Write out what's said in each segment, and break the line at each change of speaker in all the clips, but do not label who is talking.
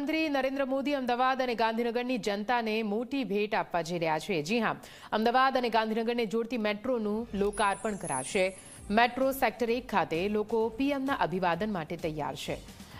પ્રધાનમંત્રી નરેન્દ્ર મોદી અમદાવાદ અને ગાંધીનગરની જનતાને મોટી ભેટ આપવા જઈ રહ્યા છે. જી હા, અમદાવાદ અને ગાંધીનગરને જોડતી મેટ્રોનું લોકાર્પણ કરાશે. મેટ્રો સેક્ટર એક ખાતે લોકો પીએમના અભિવાદન માટે તૈયાર છે.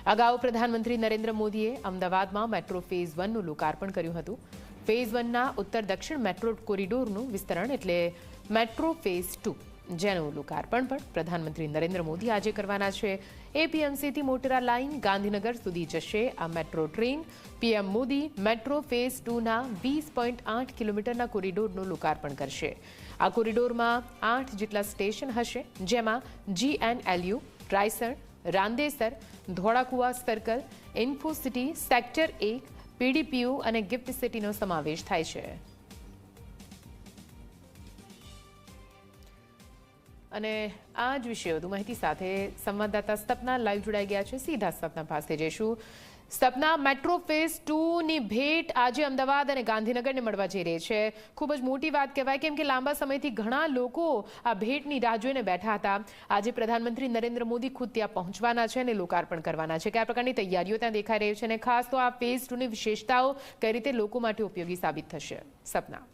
અગાઉ પ્રધાનમંત્રી નરેન્દ્ર મોદીએ અમદાવાદમાં મેટ્રો ફેઝ વનનું લોકાર્પણ કર્યું હતું. ફેઝ વનના ઉત્તર દક્ષિણ મેટ્રો કોરિડોરનું વિસ્તરણ એટલે મેટ્રો ફેઝ ટુ. જેનું લોકાર્પણ પણ પ્રધાનમંત્રી નરેન્દ્ર મોદી આજે કરવાના છે. એપીએમસીથી મોટેરા લાઇન ગાંધીનગર સુધી જશે આ metro train. PM Modi metro phase ટુના વીસ પોઈન્ટ આઠ કિલોમીટરના કોરિડોરનું લોકાર્પણ કરશે. આ કોરિડોરમાં આઠ જેટલા સ્ટેશન હશે, જેમાં G N L U Raysan Randesar, Dholakuva circle, Infocity, sector એક, પીડીપીયુ અને ગિફ્ટ સિટીનો સમાવેશ થાય છે. અને આ જ વિશે વધુ માહિતી સાથે સંવાદદાતા સ્તપના લાઈવ જોડાઈ ગયા છે. સીધા સ્તપના પાસે જઈશું. સપના મેટ્રો ફેઝ ટુની ભેટ આજે અમદાવાદ અને ગાંધીનગરને મળવા જઈ રહી છે. ખૂબ જ મોટી વાત કહેવાય કેમ કે લાંબા સમયથી ઘણા લોકો આ ભેટની રાહ જોઈને બેઠા હતા. આજે પ્રધાનમંત્રી નરેન્દ્ર મોદી ખુદ ત્યાં પહોંચવાના છે અને લોકાર્પણ કરવાના છે. કયા પ્રકારની તૈયારીઓ ત્યાં દેખાઈ રહી છે અને ખાસ તો આ ફેઝ ટુની વિશેષતાઓ કઈ રીતે લોકો માટે ઉપયોગી સાબિત થશે? સપના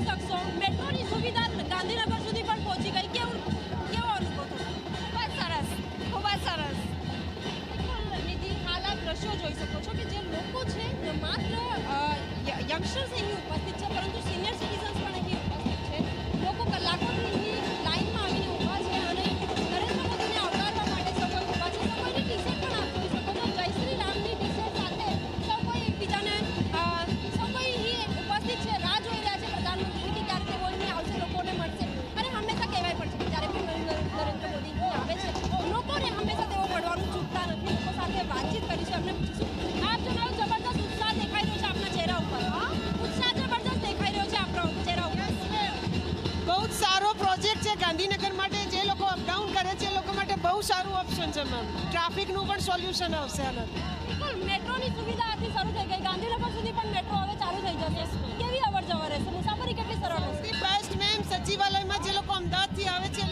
Isaacson,
Meloni Sovidal, સારું ઓપ્શન છે મેમ ટ્રાફિકનું પણ સોલ્યુશન આવશે આનાથી
મેટ્રોની સુવિધા આથી શરૂ થઈ ગઈ. ગાંધીનગર સુધી પણ મેટ્રો હવે ચાલુ થઈ જશે. કેવી અવર જવર રહેશે? મુસાફરી કેટલી સરળ રહેશે
બેસ્ટ મેમ સચિવાલયમાં જે લોકો અમદાવાદથી આવે છે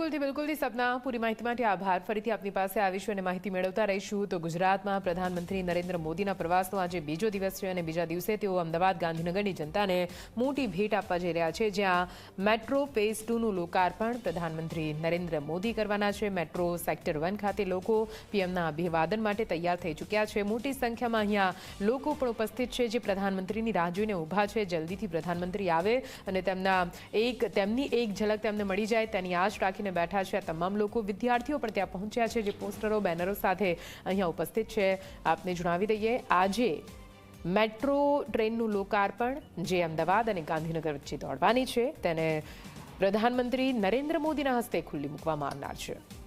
બિલકુલથી બિલકુલથી સપના, પૂરી માહિતી માટે આભાર. ફરીથી આપની પાસે આવીશું અને માહિતી મેળવતા રહીશું. તો ગુજરાતમાં પ્રધાનમંત્રી નરેન્દ્ર મોદીના પ્રવાસનો આજે બીજો દિવસ છે અને બીજા દિવસે તેઓ અમદાવાદ ગાંધીનગરની જનતાને મોટી ભેટ આપવા જઈ રહ્યા છે, જ્યાં મેટ્રો ફેઝ ટુનું લોકાર્પણ પ્રધાનમંત્રી નરેન્દ્ર મોદી કરવાના છે. મેટ્રો સેક્ટર વન ખાતે લોકો પીએમના અભિવાદન માટે તૈયાર થઈ ચૂક્યા છે. મોટી સંખ્યામાં અહીંયા લોકો પણ ઉપસ્થિત છે જે પ્રધાનમંત્રીની રાહ જોઈને ઊભા છે. જલ્દીથી પ્રધાનમંત્રી આવે અને તેમના એક, તેમની એક ઝલક તેમને મળી જાય તેની આશ રાખીને બેઠા છે આ તમામ લોકો. વિદ્યાર્થીઓ પણ ત્યાં પહોંચ્યા છે જે પોસ્ટરો, બેનરો સાથે અહીંયા ઉપસ્થિત છે. આપને જણાવી દઈએ, આજે મેટ્રો ટ્રેનનું લોકાર્પણ, જે અમદાવાદ અને ગાંધીનગર વચ્ચે દોડવાની છે. તેને પ્રધાનમંત્રી નરેન્દ્ર મોદીના હસ્તે ખુલ્લી મૂકવામાં આવનાર છે.